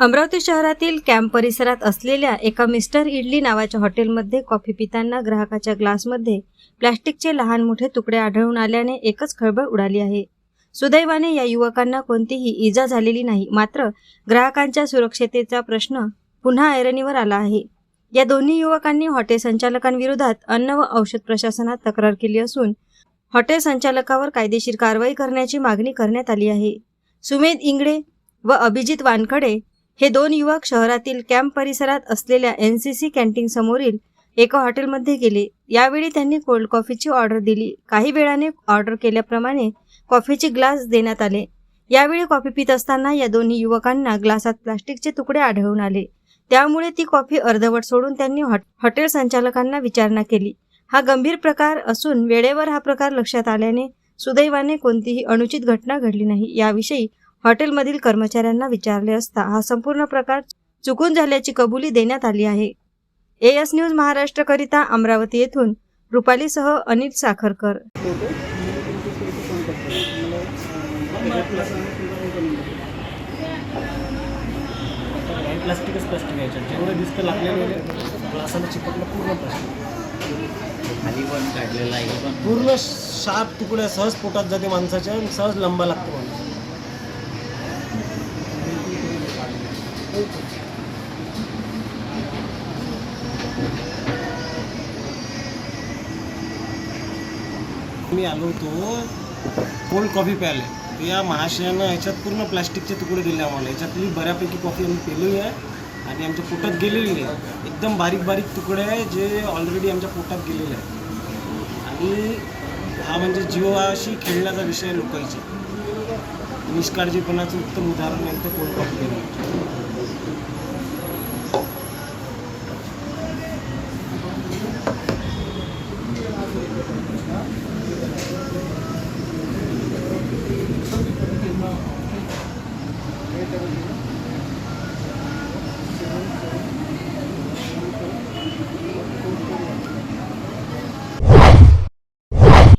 अमरावती शहरातील कॅम्प परिसरात असलेल्या एका मिस्टर इडली नावाच्या हॉटेलमध्ये कॉफी पिताना ग्राहकाच्या ग्लासमध्ये प्लॅस्टिकचे लहान मोठे तुकडे आढळून आल्याने एकच खळबळ उडाली आहे. सुदैवाने या युवकांना कोणतीही इजा झालेली नाही मात्र ग्राहकांच्या सुरक्षतेचा प्रश्न पुन्हा ऐरणीवर आला आहे. या दोन्ही युवकांनी हॉटेल संचालकांविरोधात अन्न व औषध प्रशासनात तक्रार केली असून हॉटेल संचालकावर कायदेशीर कारवाई करण्याची मागणी करण्यात आली आहे. सुमेध इंगडे व अभिजित वानखडे हे दोन युवक शहरातील कॅम्प परिसरात असलेल्या एन सी सी कॅन्टीन समोरील एका हॉटेलमध्ये गेले. यावेळी त्यांनी कोल्ड कॉफीची ऑर्डर दिली. काही वेळाने ऑर्डर केल्याप्रमाणे कॉफीचे ग्लास देण्यात आले. यावेळी कॉफी पित असताना या दोन्ही युवकांना ग्लासात प्लास्टिकचे तुकडे आढळून आले. त्यामुळे ती कॉफी अर्धवट सोडून त्यांनी हॉट- हॉटेल संचालकांना विचारणा केली. हा गंभीर प्रकार असून वेळेवर हा प्रकार लक्षात आल्याने सुदैवाने कोणतीही अनुचित घटना घडली नाही. याविषयी हॉटेलमधील कर्मचाऱ्यांना विचारले असता हा संपूर्ण प्रकार चुकून झाल्याची कबुली देण्यात आली आहे. ए एस न्यूज महाराष्ट्रकरिता अमरावती येथून रुपालीसह अनिल साखरकर. प्लास्टिकच प्लास्टिक याच्यात जेवढं दिसतं लागलेलं ग्लासाला चिपकलं पूर्ण प्लास्टिक खाली पण काढलेला आहे पूर्ण शार्प तुकड्या सहज पोटात जाते माणसाच्या आणि सहज लंबा लागतो माणूस. मी आलो होतो कोल्ड कॉफी प्यायला. तर या महाशयानं ह्याच्यात पूर्ण प्लास्टिकचे तुकडे दिले आम्हाला. याच्यातली बऱ्यापैकी कॉफी आम्ही पिलेली आहे आणि आमच्या पोटात गेलेली आहे एकदम बारीक बारीक तुकडे आहे जे ऑलरेडी आमच्या पोटात गेलेले आहे आणि हा म्हणजे जीवाशी खेळण्याचा विषय आहे निष्काळजीपणाचं उत्तम उदाहरण आहे तर कोल्ड कॉफी. पिणं